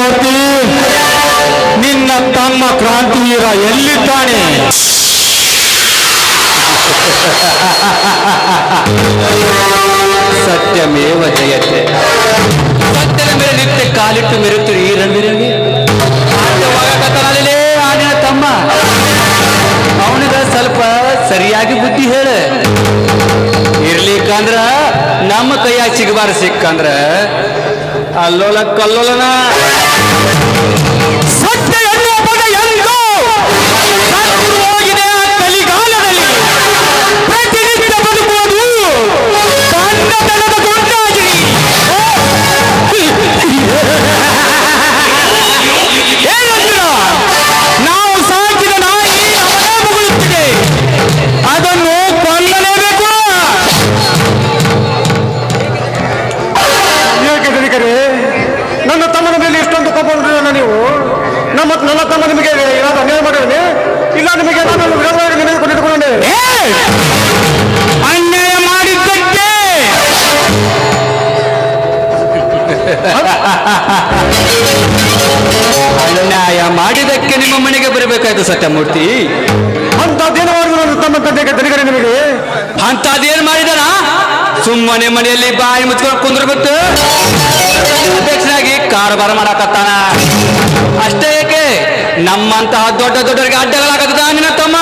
ಸತ್ಯಮೂರ್ತಿ ನಿನ್ನ ತಮ್ಮ ಕ್ರಾಂತಿವೀರ ಎಲ್ಲಿದ್ದಾನೆ? ಸತ್ಯಮೇವ ಜಯತೆ. ಸತ್ಯದ ಮೇಲೆ ನಿತ್ಯ ಕಾಲಿಟ್ಟು ಮೆರುತ್ತೀರಿ ಈ ರಂದಿರಲಿ ಆಡಿನ ತಮ್ಮ. ಅವನಿಗ ಸ್ವಲ್ಪ ಸರಿಯಾಗಿ ಬುದ್ಧಿ ಹೇಳ. ಇರ್ಲಿಕ್ಕಂದ್ರ ನಮ್ಮ ಕೈಯಾಗ ಸಿಗಬಾರ ಸಿಕ್ಕಂದ್ರ. ಅಲ್ಲೋಲ ಕಲ್ಲೋಲನ. ನಮ್ಮ ನನ್ನ ತಮ್ಮ ನಿಮಗೆ ಏನಾದ್ರು ಅನ್ಯಾಯ ಮಾಡಿದ್ರೆ ಇಲ್ಲ ನಿಮಗೆ ನಾನು ವಿರೋಧವಾಗಿ ನಿಮಗೆ ಕೊಟ್ಟಿಟ್ಟುಕೊಂಡೆ ಅನ್ಯಾಯ ಮಾಡಿದ್ದಕ್ಕೆ! ಅನ್ಯಾಯ ಮಾಡಿದಕ್ಕೆ ನಿಮ್ಮ ಮನೆಗೆ ಬರಬೇಕಾಯ್ತು ಸತ್ಯಮೂರ್ತಿ. ಅಂತದ್ದೇನು ಮಾಡಿದ್ರು ತಮ್ಮ ತಂದೆಗೆ ದಲಿಕರೇ ನಿಮಗೆ? ಅಂತದೇನ್ ಮಾಡಿದನ ಸುಮ್ಮನೆ ಮನೆಯಲ್ಲಿ ಬಾಯಿ ಮುಚ್ಕೊಂಡು ಕುಂದ್ರ ಗೊತ್ತು ಅಧ್ಯಕ್ಷನಾಗಿ ಕಾರಬಾರ ಮಾಡಕತ್ತಾನ. ಅಷ್ಟೇ ನಮ್ಮಂತಹ ದೊಡ್ಡ ದೊಡ್ಡವರಿಗೆ ಅಡ್ಡಗಳಾಗದ. ನಿನ್ನ ತಮ್ಮ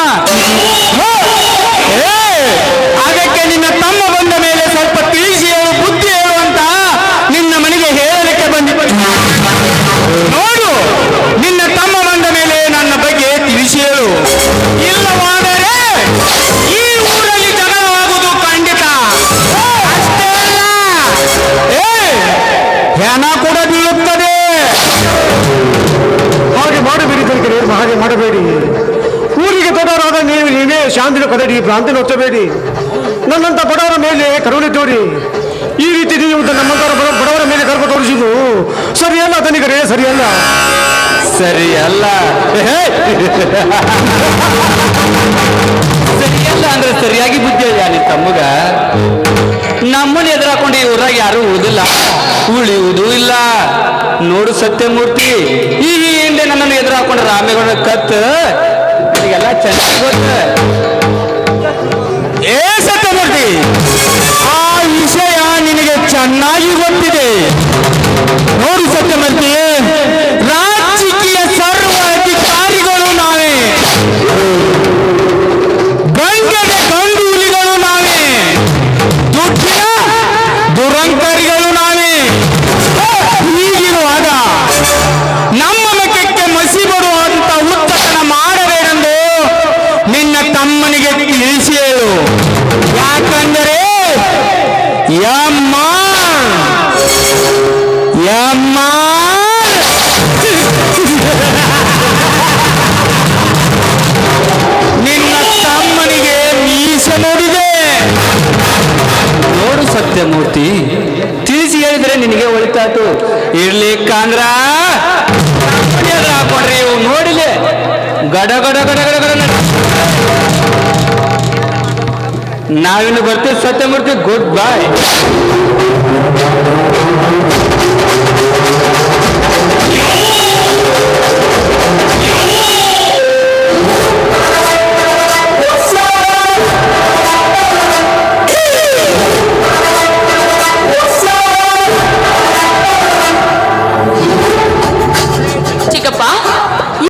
ಶಾಂತಿನ ನೋಚಬೇಡಿ ನನ್ನಂತ ಬಡವರ ಮೇಲೆ ಕರುಣೆ ತೋರಿ. ಈ ರೀತಿ ನೀವು ನಮ್ಮಂತ ಬಡ- ಬಡವರ ಮೇಲೆ ಕರುಣೆ ತೋರಿಸಿದ್ದು ಸರಿಯಲ್ಲ ತನಿಖರೇ ಸರಿಯಲ್ಲ? ಸರಿಯಲ್ಲ. ಸರಿಯಲ್ಲ ಅಂದ್ರೆ ಸರಿಯಾಗಿ ಬುದ್ಧಿ ಅಲ್ಲ ನಿನ್ ತಮ್ಮಗ? ನಮ್ಮನ್ನ ಎದುರಾಕೊಂಡು ಈ ಊರಾಗ ಯಾರು ಉಳಿದಿಲ್ಲ. ಉಳಿಯುವುದೂ ಇಲ್ಲ. ನೋಡು ಸತ್ಯಮೂರ್ತಿ ಈ ಹಿಂದೆ ನನ್ನನ್ನು ಎದುರಾಕೊಂಡು ರಾಮೇಗೌಡ ಕತ್ ನನಗೆಲ್ಲ ಚೆನ್ನಾಗಿ ಗೊತ್ತ. ನೋಡು ಸತ್ಯಮೂರ್ತಿ ರಾಜಕೀಯ ಸರ್ವ ಅಧಿಕಾರಿಗಳು ನಾವೇ. ಗಂಗದ ಗಂಡೂಲಿಗಳು ನಾವೇ. ದುಡ್ಡಿನ ದುರಂಕರಿಗಳು ನಾವೇ. ಹೀಗಿರುವಾಗ ನಮ್ಮ ಮುಖಕ್ಕೆ ಮಸಿ ಬರುವಂತ ಉತ್ತತನ ಮಾಡಬೇಕೆಂದು ನಿನ್ನ ತಮ್ಮನಿಗೆ ತಿಳಿಸಿ ಹೇಳು. ಯಾಕಂದರೆ ಯಮ್ಮ ನಿನ್ನ ತಮ್ಮನಿಗೆ ಮೀಸೆ ನೋಡಿದೆ. ನೋಡು ಸತ್ಯಮೂರ್ತಿ ತಿಳಿಸಿ ಹೇಳಿದ್ರೆ ನಿನಗೆ ಒಳಿತಾತು ಇರ್ಲಿಕ್ಕಂದ್ರ ಹಾಕೊಂಡ್ರಿ ಇವು ನೋಡಿಲೆ ಗಡ ಗಡ ಗಡ ಗಡ ಗಡ ನಾವಿನ್ನು ಬರ್ತೀವಿ ಸತ್ಯಮೂರ್ತಿ ಗುಡ್ ಬಾಯ್